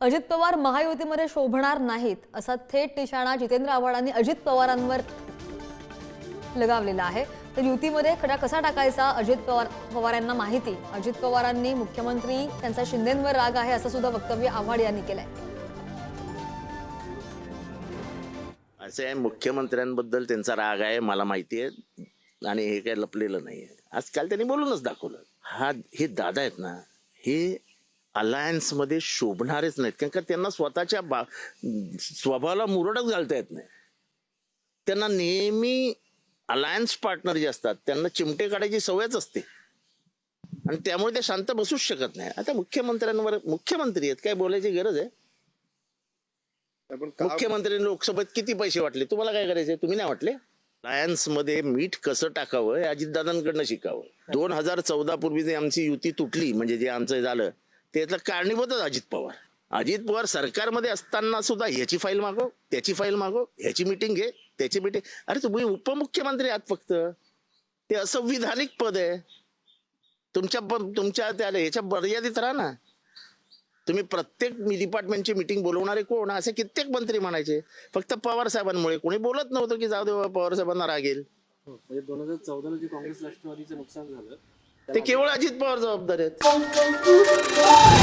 अजित पवार महायुतीमध्ये शोभणार नाहीत असा थेट निशाणा जितेंद्र आव्हाडांनी अजित पवारांवर लगावलेला आहे. तर युतीमध्ये खडा कसा टाकायचा अजित पवार पवार यांना माहिती. अजित पवारांनी मुख्यमंत्री त्यांचा शिंदेंवर राग आहे असं सुद्धा वक्तव्य आव्हाड यांनी केलंय. असे मुख्यमंत्र्यांबद्दल त्यांचा राग आहे मला माहिती आहे. आणि हे काय लपलेलं नाही आहे आजकाल त्यांनी बोलूनच दाखवलं. हा हे दादा आहेत ना हे अलायन्समध्ये शोभणारेच नाहीत. कारण का त्यांना स्वतःच्या बा स्वभावाला मुरडच घालता येत नाही. त्यांना नेहमी अलायन्स पार्टनर जे असतात त्यांना चिमटे काढायची सवयच असते. आणि त्यामुळे ते शांत बसूच शकत नाही. आता मुख्यमंत्र्यांवर मुख्यमंत्री आहेत काय बोलायची गरज आहे? मुख्यमंत्र्यांनी लोकसभेत किती पैसे वाटले? तुम्हाला काय करायचे तुम्ही नाही वाटले? लायन्समध्ये मीठ कसं टाकावं हे अजितदादांकडनं शिकावं. दोन हजार चौदा पूर्वी जे आमची युती तुटली म्हणजे जे आमचं झालं त्यातलं कारणीभूतच अजित पवार. अजित पवार सरकारमध्ये असताना सुद्धा ह्याची फाईल मागव त्याची फाईल मागव ह्याची मिटिंग घे त्याची मिटिंग अरे तुम्ही उपमुख्यमंत्री आहात फक्त. ते असंविधानिक पद आहे. तुमच्या तुमच्या त्या ह्याच्या मर्यादित राहा ना. तुम्ही प्रत्येक डिपार्टमेंटची मिटिंग बोलवणारे कोण? असे कित्येक मंत्री म्हणायचे. फक्त पवार साहेबांमुळे. कोणी बोलत नव्हतं की जाऊ दे पवार साहेबांना राग येईल. म्हणजे दोन हजार चौदाला जे काँग्रेस राष्ट्रवादीचं नुकसान झालं ते केवळ अजित पवार जबाबदार आहेत. Thank you.